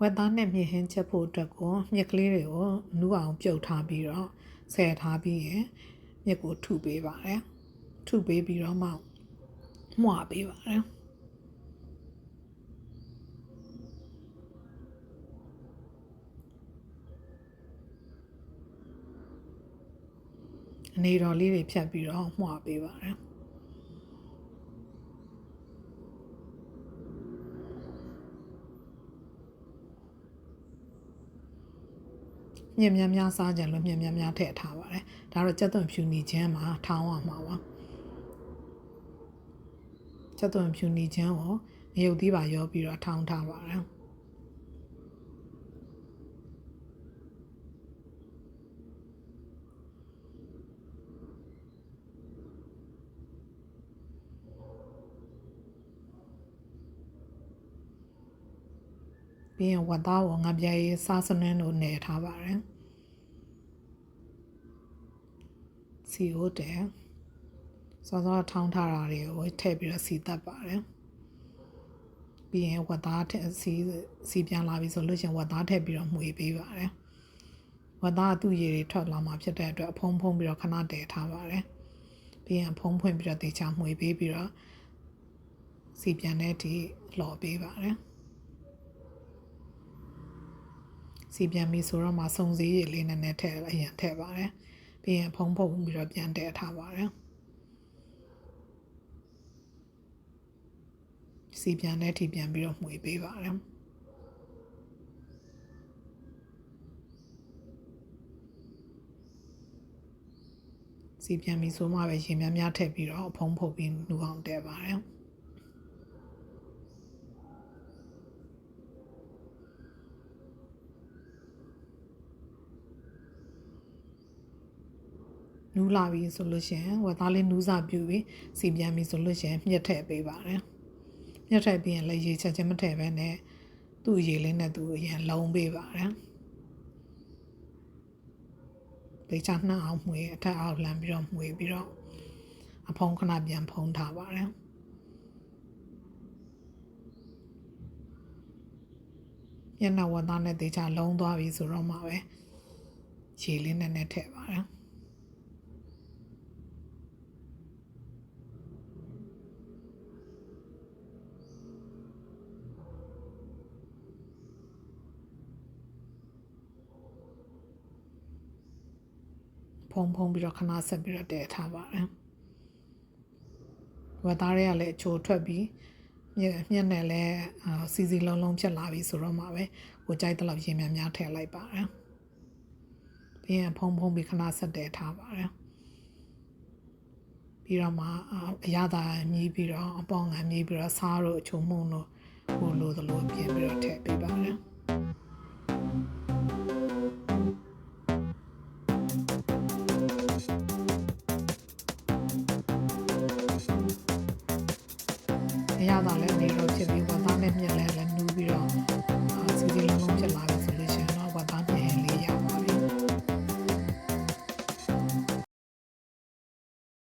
ဝက်သားနဲ့မြင့်ဟင်းချက်ဖို့အတွက်ကိုမြက်ကလေးတွေကိုနူးအောင်ပြုတ်ထားပြီးတော့ဆယ်ထားပြီးရင်မြက်ကိုထုပေးပါတယ်ထုပေးပြီးတော့မှမှုတ်ပေးပါတယ်အနေတော်လေးတွေဖြတ်ပြီးတော့မှုတ်ပေးပါတယ် မြင်များများစားကြလို့မြင်များများထည့်ထားပါတယ်ဒါတော့ကြက်သွန်ဖြူနေခြင်းမှာထောင်းအောင်မှာပါကြက်သွန်ဖြူနေခြင်းကိုငရုတ်သီးပါရောပြီးတော့ထောင်းထားပါတယ် ပြီးရင်ဝတ်သားကိုငါပြရေးစားစနင်းတို့နေထားပါတယ်စီဟိုတယ်စောစောထောင်းထားတာတွေကိုထည့်ပြီးတော့စီတက်ပါတယ်ပြီးရင်ဝတ်သားထည့်စီစီပြန်လာပြီဆိုလို့ရှင်ဝတ်သားထည့်ပြီးတော့မှုေးပေးပါတယ်ဝတ်သားသူ့ရည်တွေထွက်လာမှဖြစ်တဲ့အတွက်အဖုံးဖုံးပြီးတော့ခဏတည်ထားပါတယ်ပြီးရင်ဖုံးဖွင့်ပြီးတော့တေချာမှုေးပေးပြီးတော့စီပြန်တဲ့အထိလှော်ပေးပါတယ် စီပြန်ပြီဆိုတော့မှစုံစည်းရည်လေးနည်းနည်းထည့်အရင်ထည့်ပါတယ်ပြီးရင်ဖုံးဖုံးပြီးတော့ပြန်တည့်ထားပါတယ်စီပြန်တဲ့အထိပြန်ပြီးတော့မှွေပေးပါတယ်စီပြန်ပြီဆိုမှပဲရေများများထည့်ပြီးတော့ဖုံးဖုတ်ပြီးနူအောင်တည့်ပါတယ် နူးလာပြီဆိုလို့ရှိရင်ဝက်သားလေးနူးစာပြူပြီးစီပြန်ပြီဆိုလို့ရှိရင်မြက်ထည့်ပေးပါတယ်မြက်ထည့်ပြီးရင်လည်းရေချက်ချင်းမထည့်ပဲနဲ့သူ့ရေလေးနဲ့သူအရင်လုံးပေးပါတယ်ပေချာနှောက်အောင်မှွေအထက်အောက်လမ်းပြီးတော့မှွေပြီးတော့အဖုံးခဏပြန်ဖုံးထားပါတယ်ညနေဝတ်သားနဲ့တေချာလုံးသွားပြီဆိုတော့မှပဲရေလေးနဲ့နဲ့ထည့်ပါတယ် ဖုံဖုံပြီးတော့ခဏဆက်ပြီးတော့တည်ထားပါတယ်ဝတ်သားတွေကလည်းအချိုထွက်ပြီးမြက်မြက်နဲ့လည်းစီစီလုံးလုံးဖြစ်လာပြီဆိုတော့မှပဲကိုကြိုက်တဲ့လောက်ရေများများထည့်လိုက်ပါတယ်ပြီးရင်ဖုံဖုံပြီးခဏဆက်တည်ထားပါတယ်ပြီးတော့မှအရသာမြည်ပြီးတော့အပေါင်ငံမြည်ပြီးတော့စားတို့အချုံမှုန်တို့ဟိုလိုသလိုပြင်ပြီးတော့ထည့်ပေးပါတယ် ရတာလည်းနေလို့ဖြစ်ပြီးဝသားနဲ့မြက်လည်းလည်းနူးပြီးတော့